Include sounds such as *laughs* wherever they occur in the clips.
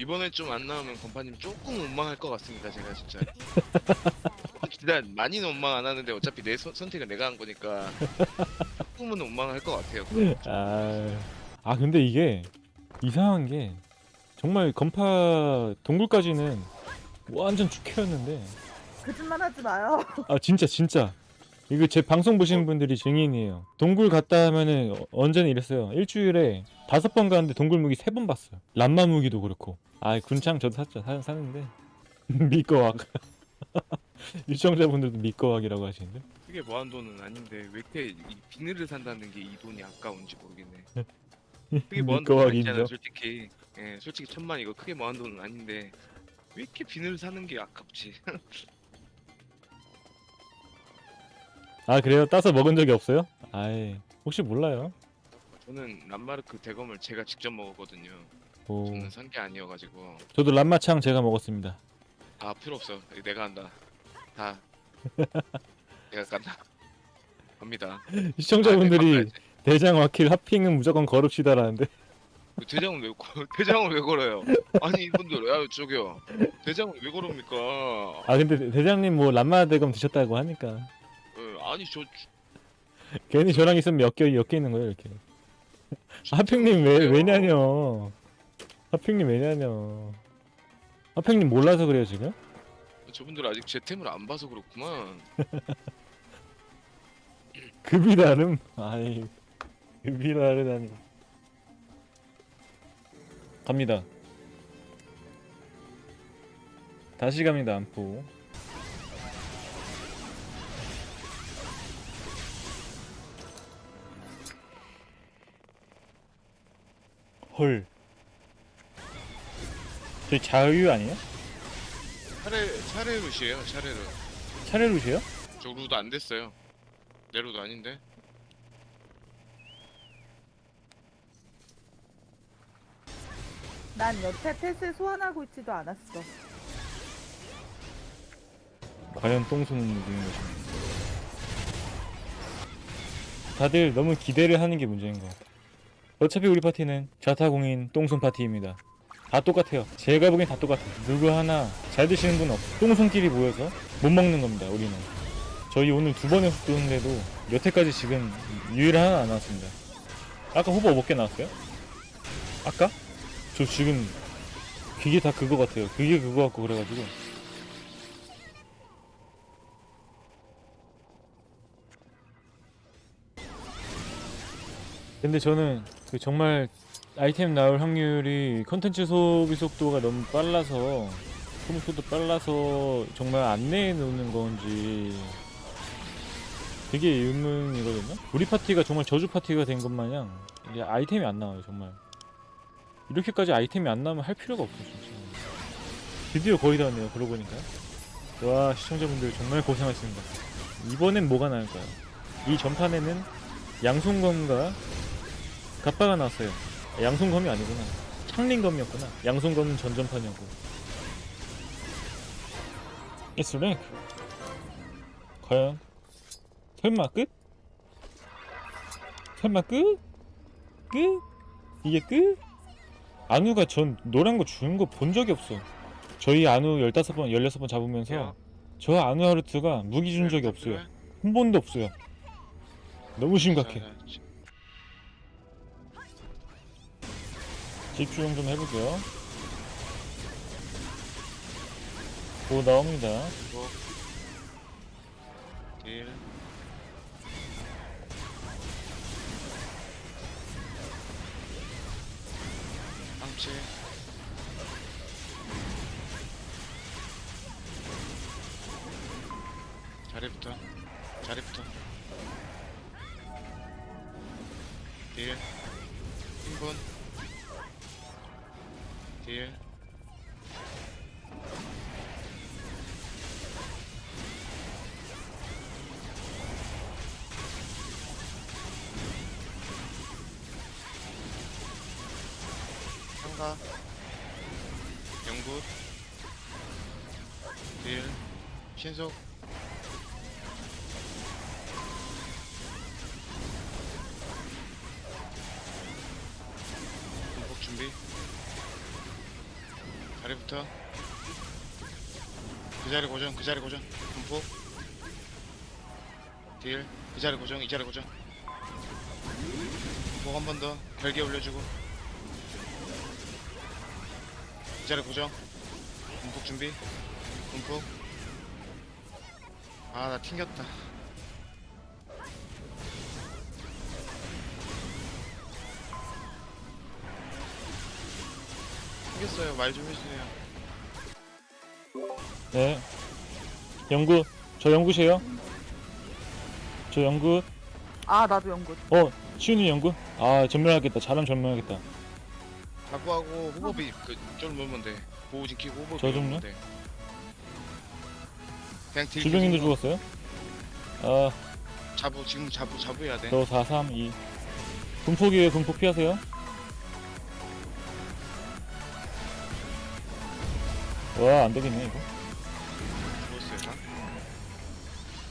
이번에 좀 안 나오면 건파님 조금 원망할 것 같습니다. 제가 진짜. *laughs* 일단 많이는 원망 안 하는데 어차피 내 선, 선택은 내가 한 거니까 조금은 원망할 것 같아요. 아, 아 근데 이게 이상한 게 정말 건파 동굴까지는 완전 축해였는데 거짓말 하지 마요. 아 진짜 진짜 이거 제 방송 보시는 분들이 증인이에요. 동굴 갔다 하면은 어- 언제나 이랬어요. 일주일에 다섯 번 가는데 동굴 무기 세 번 봤어요. 람마 무기도 그렇고. 아 군창 저도 샀죠. 사, 사는데. *laughs* 미꺼왁 시청자분들도 *laughs* 미꺼왁이라고 하시는데. 크게 뭐한 돈은 아닌데 왜 이렇게 이 비늘을 산다는 게 이 돈이 아까운지 모르겠네. 크게 뭐한 돈은 아니잖아 인정. 솔직히. 예, 솔직히 천만 이거 크게 뭐한 돈은 아닌데 왜 이렇게 비늘 사는 게 아깝지? *laughs* 아 그래요 따서 먹은 적이 없어요 아이 혹시 몰라요 저는 람마르크 대검을 제가 직접 먹었거든요. 오 저는 산 게 아니어가지고 저도 람마창 제가 먹었습니다 다 필요 없어. 내가 한다. 다 *laughs* 내가 간다. 갑니다. 시청자분들이 아, 네, 대장 와킬 하핑은 무조건 거릅시다라는데 그 대장은 왜 걸- *laughs* 대장을 왜 걸어요? 아니 이분들 야 저기요 대장을 왜 걸습니까? 아 근데 대장님 뭐 람마 대검 드셨다고 하니까 어, 아니 저 괜히 저랑 있으면 엮여 엮여 있는 거예요 이렇게. 하핑님 왜 왜냐뇨 하핑님 왜냐뇨 하핑님 몰라서 그래요 지금? 저분들 아직 제 템을 안 봐서 그렇구만. 급이 다름 아이 급이 다르다니 갑니다. 다시 갑니다 안포 헐 저희 자유 아니에요? 차례 차례 루시에요 차례 루. 차례 루시에요? 저 루도 안 됐어요. 내 루도 아닌데. 난 여태 펫을 소환하고 있지도 않았어. 과연 똥손은 누구인 것인가 다들 너무 기대를 하는 게 문제인 것 같아 어차피 우리 파티는 자타공인 똥손 파티입니다. 다 똑같아요. 제가 보기엔 다 똑같아요. 누구 하나 잘 드시는 분 없어 똥손끼리 모여서 못 먹는 겁니다 우리는. 저희 오늘 두 번에 뜯는데도 여태까지 지금 유일 하나 안 나왔습니다. 아까 후보 몇 개 나왔어요? 아까? 저 지금 그게 다 그거 같아요. 그게 그거 같고 그래가지고. 근데 저는 그 정말 아이템 나올 확률이 컨텐츠 소비 속도가 너무 빨라서 소비 속도 빨라서 정말 안 내놓는 건지 되게 의문이거든요. 우리 파티가 정말 저주 파티가 된 것 마냥 이게 아이템이 안 나와요 정말. 이렇게까지 아이템이 안 나오면 할 필요가 없어 진짜. 드디어 거의 다 왔네요. 그러고 보니까. 와 시청자분들 정말 고생하셨습니다. 이번엔 뭐가 나을까요? 이 전판에는 양손검과 갑바가 나왔어요. 아, 양손검이 아니구나. 창린검이었구나. 양손검은 전전판이었고. It's rank. 과연 설마 끝? 설마 끝? 끝? 이게 끝? 안우가 전 노란 거 주는 거 본 적이 없어. 저희 안우 15번, 16번 잡으면서 저 안우 하루트가 무기 준 적이 없어요. 한 번도 없어요. 너무 심각해. 집중 좀 해볼게요. 오 나옵니다. 이거 딜 방치 자리부터 자리부터 딜 1분 딜. 상가? 영구. 딜. 신속 아래부터. 그 자리 고정 그 자리 고정. 분포. 딜그 자리 고정 이 자리 고정. 분포 한 번 더. 결계 올려주고. 이 자리 고정. 분폭 준비. 분폭 아나 튕겼다. 튕겼어요. 말 좀 해주세요 네. 연구 저 연구시에요. 저 연구. 아 나도 연구. 어 시윤이 연구. 아 전멸하겠다. 잘하면 전멸하겠다. 자부하고 후보비 그좀 넣으면 돼 보호 지키고 후보비 저 좀요? 넣으면 돼 그냥 딜 질병인도 계속 넣어. 죽었어요. 아 자부 지금 자부 자부 해야 돼 저 4, 3, 2. 분폭이에요. 분폭 피하세요. 와, 안 되겠네, 이거.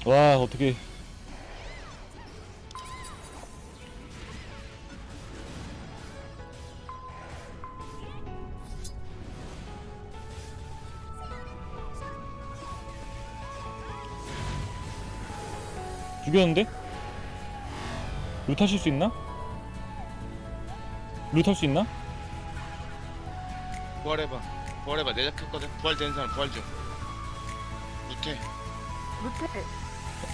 와, 어떻게. 죽였는데? 룻 하실 수 있나? 룻할수 있나? 부활해봐 부활해봐 내작 켰거든 부활되는 사람 부활 좀 못해 루테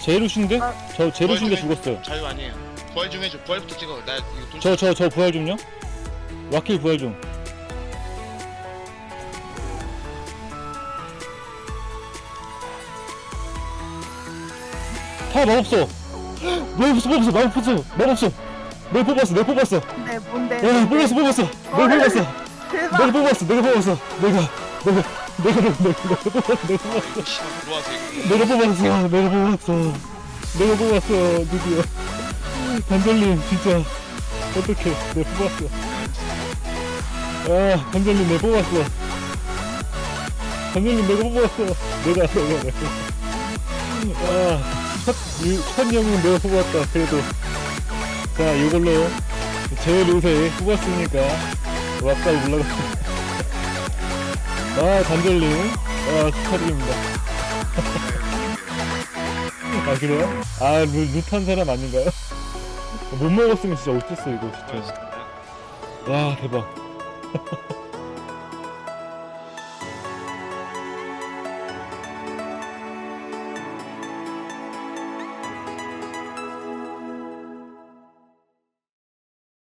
제 룻인데? 아. 저제 부활 좀 룻인데 해. 죽었어요. 자유 아니에요 부활 좀 해줘 부활부터 찍어 나 이거 돈 저, 저, 저 부활 좀요? 와킬 부활 좀. 다 마법소! 마법소, 마법소, 마법소, 마법소! 내가 뽑았어, 내가 뽑았어! 네 뭔데? 야, 뽑았어, 뽑았어! 내가 뽑았어! 대박. 내가 뽑았어, 내가 뽑았어! 내가, 내가, 내가, 내가, 뽑았어, 내가 뽑았어! 이거 씨발 들어와서 이거 내가 뽑았어, 내가 뽑았어! 내가 뽑았어, 드디어! 단절님, 진짜, 어떡해, 내가 뽑았어. 아, 감독님 내가 뽑았어. 감독님 내가 뽑았어. 내가 내가 내가. 아, 첫, 유, 첫 영웅 내가 뽑았다. 그래도 자 이걸로 제 롯에 뽑았으니까 왔다 올라가. 아, 단절님, 아 축하드립니다. 아 그래요? 아, 루, 룻한 사람 아닌가요? 못 먹었으면 진짜 어땠어 이거 진짜. 와 대박